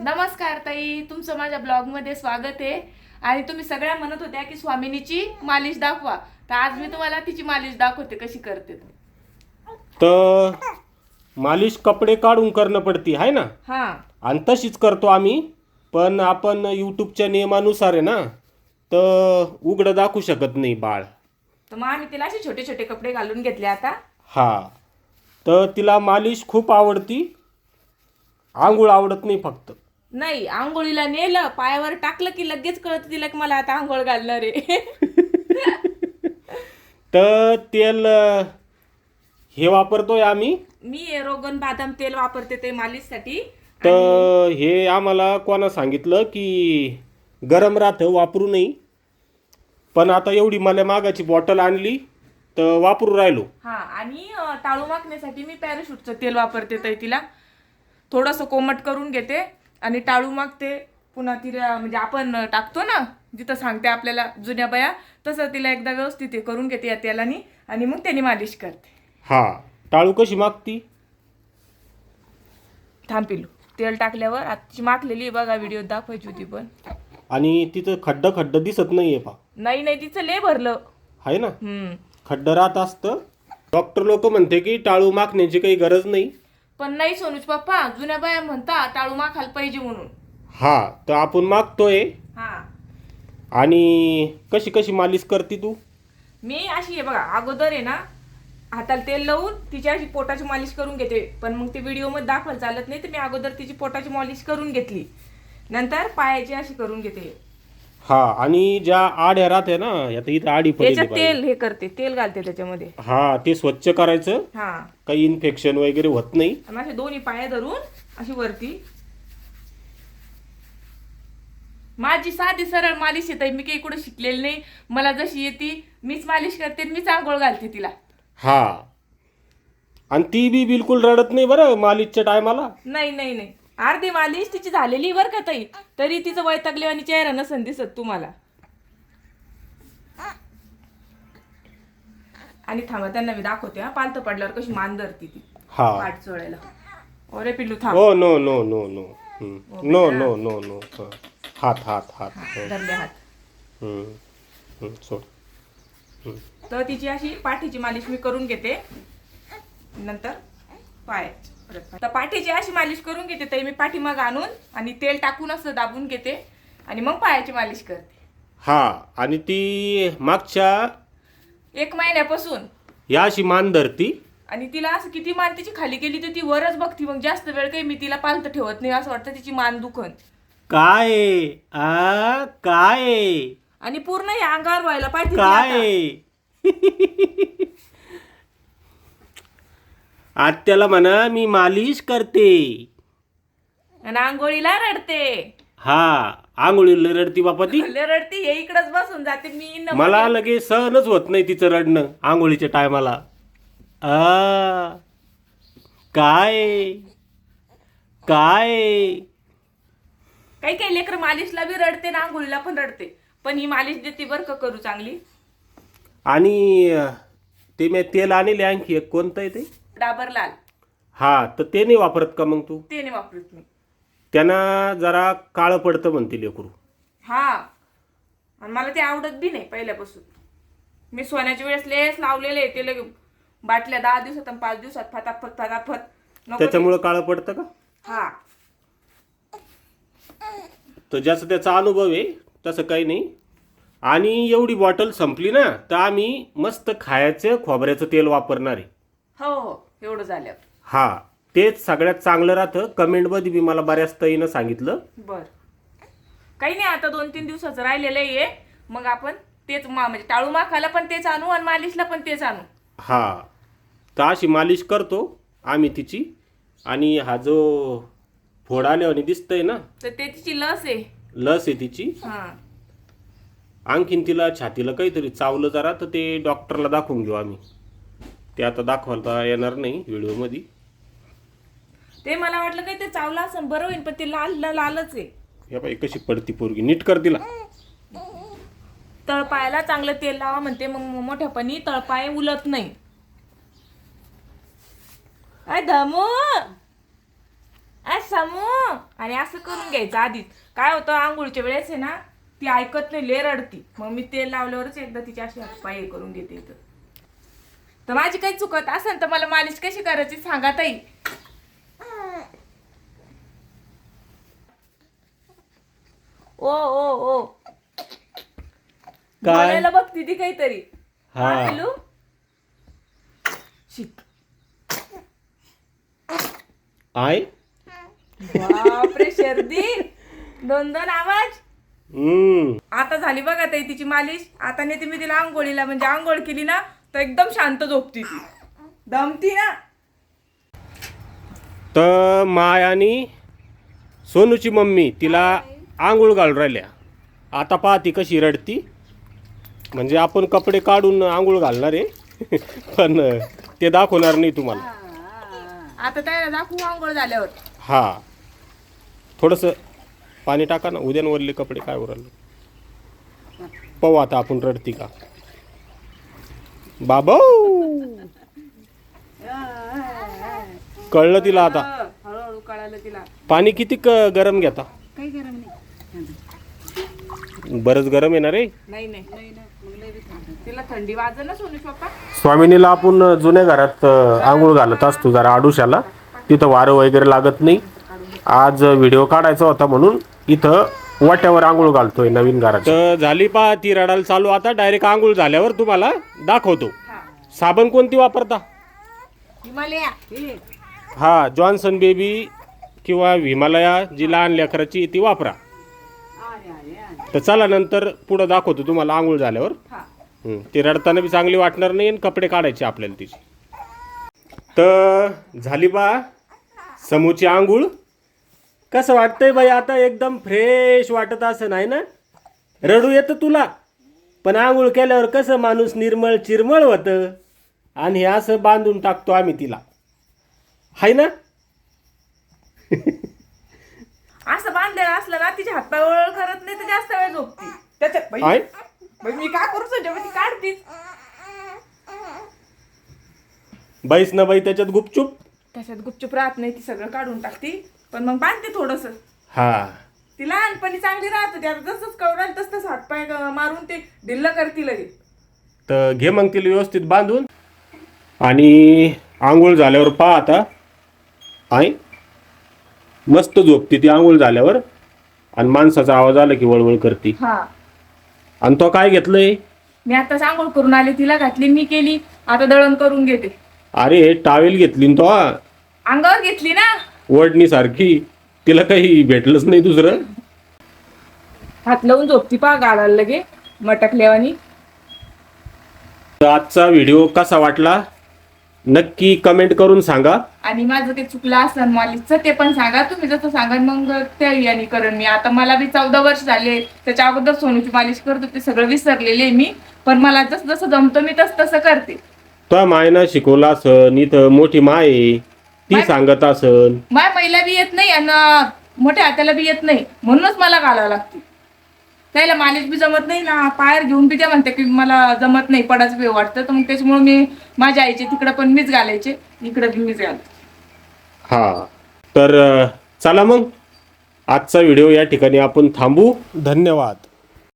नमस्कार ताई तुमचं माझ्या ब्लॉगमध्ये स्वागत आहे. आणि तुम्ही सगळ्या म्हणत होत्या की स्वामिनीची मालिश दाखवा. तर आज मी तुम्हाला तिची मालिश दाखवते कशी करते ते. तर मालिश कपडे काढून करणं पडती आहे ना? हा. आणि तशीच करतो आम्ही पण आपण यूट्यूबच्या नियमानुसार आहे ना तर उघडं दाखवू शकत नाही बाळ. तर मग आम्ही तिला असे छोटे छोटे कपडे घालून घेतले आता. हा. तर तिला मालिश खूप आवडती आंघोळ आवडत नाही फक्त. नाही आंघोळीला नेलं पायावर टाकलं की लगेच कळत तिला की मला आता आंघोळ घालणार आहे. तर तेल अं, हे वापरतोय आम्ही. मी रोगन बादाम तेल वापरते ते मालिशसाठी. तर हे आम्हाला कोणा सांगितलं की गरम राहतं वापरू नाही पण आता एवढी मला मागाची बॉटल आणली तर वापरू राहिलो. हा आणि अं, टाळू माखण्यासाठी मी पॅराशूटचं तेल वापरते ताई तिला. थोडंसं कोमट करून घेते. आणि टाळू मागते. पुन्हा तिला म्हणजे आपण टाकतो ना जिथं सांगते आपल्याला जुन्या बया तसं तिला एकदा व्यवस्थित हे करून घेते या तेलानी आणि मग त्याने मालिश करते. हा. टाळू कशी मागती? थांब पिलू तेल टाकल्यावर आजची माखलेली आहे बघा व्हिडिओ दाखवायची होती पण. आणि तिथं खड्ड खड्ड दिसत नाहीये पा नाही नाही तिचं लय भरलं. आहे ना? हम्म. खड्ड राहत असतं. डॉक्टर लोक म्हणते की टाळू माखण्याची काही गरज नाही. पण नाही सोनूच पप्पा जुन्या बाया म्हणता टाळू माखायला पाहिजे म्हणून. हा तर आपण मागतोय. हा. आणि कशी कशी मालिश करते तू? मी अशी आहे बघा अगोदर आहे ना हाताला तेल लावून तिची अशी पोटाची मालिश करून घेते. पण मग ते व्हिडिओमध्ये दाखवायला चालत नाही तर मी अगोदर तिची पोटाची मालिश करून घेतली. नंतर पायाची अशी करून घेते. हा आणि ज्या आड्या राहते ना आता इथं आडी पडली त्याच्यात तेल हे करते तेल घालते त्याच्यामध्ये. हा ते स्वच्छ करायचं. हा. काही इन्फेक्शन वगैरे होत नाही. आणि असे दोन्ही पाय धरून अशी वरती. माझी साधी सरळ मालिश येत मी काही कुठं शिकलेली नाही. मला जशी येते मीच मालिश करते आणि मीच आंघोळ घालते तिला. हा. आणि ती बी बिलकुल रडत नाही बरं मालिशच्या टायमाला नाही नाही नाही. अर्धी मालिश तिची झालेली बरं का ताई? तरी तिचं वैतागले आणि चेहरा नसन दिसत तुम्हाला. आणि थांबा त्यांना मी दाखवते हा. पालथं पडल्यावर कशी मान धरती ती. हा. पाठ चोळायला. अरे पिल्लू थांब. ओ no no no no. No no no no. हात हात हात. धरले हात. सोड. तर तिची अशी पाठीची मालिश मी करून घेते. नंतर पाय. तर पाठीची अशी मालिश करून घेते तरी मी पाठीमाग आणून आणि तेल टाकून असं दाबून घेते आणि मग पायाची मालिश करते. हा आणि ती मागच्या एक महिन्यापासून. या अशी मान धरती. आणि तिला असं किती मान तिची खाली गेली तर ती वरच बघती मग जास्त वेळ काही मी तिला पालत ठेवत नाही असं वाटतं तिची मान दुखन. काय? आ काय? आणि पूर्ण हे अंगावर व्हायला पाहिजे तिला आता. काय आत्याला म्हणा मी मालिश करते. आणि आंघोळीला रडते. हा आंघोळीला रडती बापा ती लय रडते हे इकडच बसून जाते मी न मला लगे सहनच होत नाही तिचं रडणं आंघोळीच्या टायमाला. आ काय? काय? काही काही लेकर मालिशला बी रडते ना आंघोळीला पण रडते. पण ही मालिश देते बरं का करू चांगली? आणि अं, ते मी तेल आणले आणखी एक कोणतं आहे ते? डाबर लाल हा तर ते नाही वापरत का मग तू? ते नाही वापरत मी. त्यांना जरा काळं पडतं म्हणते लेकरू. हा. आणि मला ते आवडत बी नाही पहिल्यापासून. मी सोन्याच्या वेळेस लेस लावलेले ते लगे बाटल्या दहा दिवसात आणि पाच दिवसात फटाफट फटाफट. नको ते. त्याच्यामुळं काळं पडतं का? हा. तर ज्याचा त्याचा अनुभव आहे तसं काही नाही. आणि एवढी बॉटल संपली ना तर आम्ही मस्त खायचं खोबऱ्याचं तेल वापरणार आहे. हो हो. एवढं झाल्यावर. हा तेच सगळ्यात चांगलं राहतं. कमेंटमध्ये बी मला बऱ्याच ताईनं सांगितलं. बर. काही नाही आता दोन तीन दिवसाचं राहिलेलं आहे. मग आपण तेच मा म्हणजे टाळू माखायला पण तेच आणू आणि मालिशला पण तेच आणू. हा. तर अशी मालिश करतो आम्ही तिची. आणि हा जो फोड आल्यावानी दिसतंय ना तर ते तिची लस आहे. लस आहे तिची. हा. आणखीन तिला छातीला काहीतरी चावलं जरा तर ते डॉक्टरला दाखवून घेऊ आम्ही. ते आता दाखवायला येणार नाही व्हिडिओमध्ये. ते मला वाटलं काही ते चावलं असं बरं होईल पण ते लाल लाल- लालच आहे. या बाई कशी पडती पोरगी नीट कर तिला. तळपायाला चांगलं तेल लावा म्हणते मग मोठ्यापणी तळपाय उलत नाही. आय धमू! आय समू! आणि असं करून घ्यायचं आधीच. काय होतं आंघोळीच्या वेळेस आहे ना ती ऐकत नाही ले रडती. मग मी तेल लावल्यावरच एकदा तिची अशी हे करून घेते इथं. तर माझी काही चुकत असेल तर मला मालिश कशी करायची सांगा ताई. ओ ओ ओ. काय? बोलायला बघती ती काहीतरी. हा. हा पिलू. शिक. आय बापरे शर्दी. दोन दोन आवाज. हम्म. आता झाली बघा ताई तिची मालिश. आता नेते मी तिला आंघोळीला म्हणजे आंघोळ केली ना तर एकदम शांत झोपती ती. दमती ना. तर माय आणि सोनूची मम्मी तिला आंघोळ घालून राहिल्या. आता पहा ती कशी रडती. म्हणजे आपण कपडे काढून आंघोळ घालणार आहे. पण ते दाखवणार नाही तुम्हाला. आता त्याला दाखवू आंघोळ झाल्यावर. हा. थोडंसं पाणी टाका ना. उद्यानवरले कपडे काय उरले. पाहू आता आपण रडती का. बाबा! कळलं तिला आता. हळूहळू कळालं तिला. पाणी किती क- गरम घेता काही गरम नाही. बरंच गरम येणार रे नाही. तिला थंडी वाजल ना सोनू पप्पा स्वामिनीला आपण जुन्या घरात अ, आंघोळ घालत असतो जरा आडुशाला. तिथं वारं वगैरे लागत नाही. आज व्हिडिओ काढायचा होता म्हणून इथं वाट्यावर आंघोळ घालतोय नवीन घरात. तर झाली पा ती रडायला चालू. आता डायरेक्ट आंघोळ झाल्यावर तुम्हाला दाखवतो. साबण कोणती वापरता? हिमालया. हे, हा जॉन्सन बेबी किंवा हिमालया जी लहान लेकराची ती वापरा. तर चला नंतर पुढं दाखवतो तुम्हाला आंघोळ झाल्यावर. हं, ती रडताना बी चांगली वाटणार नाही आणि कपडे काढायचे आपल्याला तिची. तर झाली बा समूची आंघोळ. कसं वाटतंय बाई? आता एकदम फ्रेश वाटत असं नाही ना? रडू येतं तुला. पण आंघोळ केल्यावर कसं माणूस निर्मळ चिरमळ होतं? आणि हे असं बांधून टाकतो आम्ही तिला. हाय ना? असं बांधलेलं असलं ना तिच्या हातपाय वळ करत नाही तर जास्त वेळ झोपती. त्याच्यात बाई, हाय. बाई, मी काय करू तुझ्या ती काढतीच बाईस ना बाई त्याच्यात गुपचूप. त्याच्यात गुपचूप राहत नाही ती सगळं काढून टाकती. पण मग बांधते थोडस. हा. ती लहानपणी चांगली राहत होती आता जसंच कवराल तस तस हातपाय ग- मारून ते ढिल्ल करती लगेच. तर घे मग तिला व्यवस्थित बांधून. आणि आंघोळ झाल्यावर पहा आता. आहे मस्त झोपते ती आंघोळ झाल्यावर. आणि माणसाचा आवाज आला की वळवळ करते. हा. आणि तो काय घेतलंय? मी आता आंघोळ करून आले तिला घातली मी केली. आता दळण करून घेते. अरे टावेल घेतली न तो अंगावर घेतली ना? वडणी सारखी तिला काही भेटलंच नाही दुसरं. हात लावून झोपती पा गाळाला लगे मटकल्यावानी. तर आजचा व्हिडिओ कसा वाटला? नक्की कमेंट करून सांगा. आणि माझं ते चुकलं असेल मालिकचं ते पण सांगा. तुम्ही जसं सांगा मग त्या याने करण मी. आता मला बी चौदा वर्ष झाले त्याच्या अगोदर सोनूची मालिश करत होते सगळं विसरलेले आहे मी. पण मला जसं जसं जमतं मी तसं तसं करते. तो मायनं शिकवला असन इथं मोठी माय आहे. ती सांगत असन. माय महिला बी येत नाही आणि मोठ्या हाताला बी येत नाही. म्हणूनच मला घालावं लागते. त्याला मालिश बी जमत नाही ना पायर घेऊन बी त्या म्हणते की मला जमत नाही पडाच बी वाटतं. तर मग त्याच्यामुळे मी माझ्या आईचे तिकडं पण मीच घालायचे इकडं बी मीच घालते. हा. तर अ, चला मग. आजचा व्हिडिओ या ठिकाणी आपण थांबू. धन्यवाद.